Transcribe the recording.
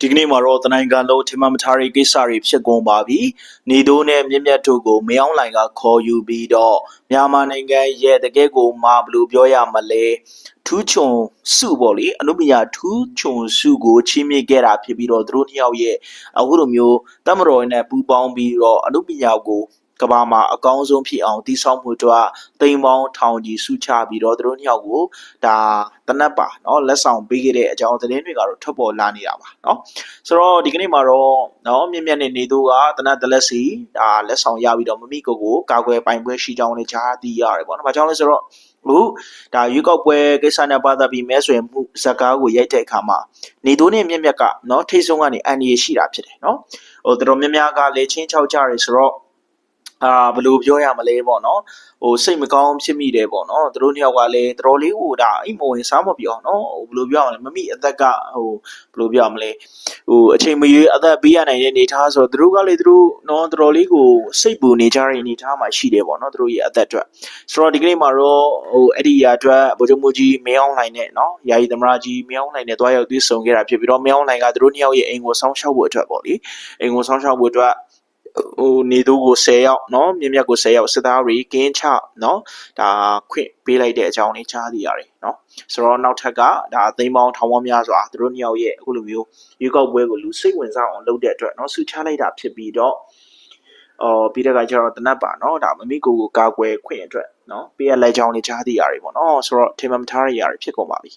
ဒီကနေ့မှာတော့တနိုင်ကလုံးထင်မှတ်မထားတဲ့ကိစ္စတွေဖြစ်ကုန်ပါပြီ။နေတိုးနဲ့မြင့်မြတ်တို့ကိုမယောင်းလိုင်ကခေါ်ယူပြီးတော့မြန်မာနိုင်ငံရဲ့တကယ့်ကိုမှဘယ်လိုပြောရမလဲထူးချွန်စုပေါ့လေအနုပညာထူးချွန်စုကိုချီးမြှင့်ခဲ့တာဖြစ်ပြီးတော့သူတို့နှစ်ယောက်ရဲ့အခုလိုမျိုးတမတော်နဲ့ပူးပေါင်းပြီးတော့အနုပညာကို ကဘာမှာအကောင်းဆုံးဖြစ်အောင်တည်ဆောက်မှုအတွက်တိမ်ပေါင်းထောင်ကြီးစုချပြီးတော့သူတို့နှစ်ယောက်ကိုဒါတနက်ပါเนาะလက်ဆောင်ပေးခဲ့တဲ့အကြောင်းသတင်းတွေကတော့ထွက်ပေါ်လာနေတာပါเนาะ ဆိုတော့ဒီကနေ့မှာတော့เนาะမြင့်မြတ်နေနေသူကတနတ်တလက်စီဒါလက်ဆောင်ရပြီးတော့မမိကိုကိုကာကွယ်ပိုင်ပွဲရှိကြောင်းလည်းကြားသိရတယ်ပေါ့နော်။ဘာကြောင့်လဲဆိုတော့အခုဒါရွေးကောက်ပွဲကိစ္စနဲ့ပတ်သက်ပြီးမဲဆွယ်မှုဇက်ကားကိုရိုက်တဲ့အခါမှာနေသူနဲ့မြင့်မြတ်ကเนาะထိတ်ဆုံးကနေအန်ဒီရရှိတာဖြစ်တယ်เนาะ။ဟိုတော်တော်များများကလည်းချင်းချောက်ကြတယ်ဆိုတော့ အာဘယ်လိုပြောရမလဲပေါ့နော်ဟိုစိတ်မကောင်းဖြစ်မိတယ်ပေါ့နော်သူတို့နှစ်ယောက်ကလည်းတော်တော်လေးဟိုဒါအိမ်မဝင်စားမပြောနော်ဟိုဘယ်လိုပြောရမလဲမမိအသက်ကဟိုဘယ်လိုပြောရမလဲဟိုအချိန်မရွေးအသက်ပေးရနိုင်တဲ့အနေအထားဆိုတော့သူတို့ကလည်းသူတို့နော်တော်တော်လေးကိုစိတ်ပူနေကြတဲ့အနေအထားမှာရှိတယ်ပေါ့နော်သူတို့ရဲ့အသက်အတွက်ဆိုတော့ဒီကနေ့မှာတော့ဟိုအဲ့ဒီရာအတွက်ဗိုလ်ချုပ်မူကြီးမင်းအောင်လှိုင်နဲ့နော်ယာယီသမရကြီးမင်းအောင်လှိုင်နဲ့တွားရောက်တွေ့ဆုံခဲ့တာဖြစ်ပြီးတော့မင်းအောင်လှိုင်ကသူတို့နှစ်ယောက်ရဲ့အိမ်ကိုစောင်းရှောက်ဖို့အတွက်ပေါ့လေအိမ်ကိုစောင်းရှောက်ဖို့အတွက် ဟိုနေသူကို10ရောက်နော်မြင်းမြတ်ကို10ရောက်စစ်သားတွေကင်းချနော်ဒါခွင့်ပေးလိုက်တဲ့အကြောင်းလေးကြားသိရတယ်နော်ဆိုတော့နောက်ထပ်ကဒါသိမ်းပေါင်းထောင်ပေါင်းများစွာသူတို့နှစ်ယောက်ရဲ့အခုလိုမျိုးရွေးကောက်ပွဲကိုလူစိတ်ဝင်စားအောင်လုပ်တဲ့အတွက်နော်ဆူချလိုက်တာဖြစ်ပြီးတော့အော်ပြီးတဲ့ခါကျတော့တနတ်ပါနော်ဒါမမိကိုကိုကာကွယ်ခွင့်အတွက်နော်ပေးရလိုက်ကြောင်းလေးကြားသိရတယ်ပေါ့နော်ဆိုတော့ထင်မှမထားရရဖြစ်ကုန်ပါပြီ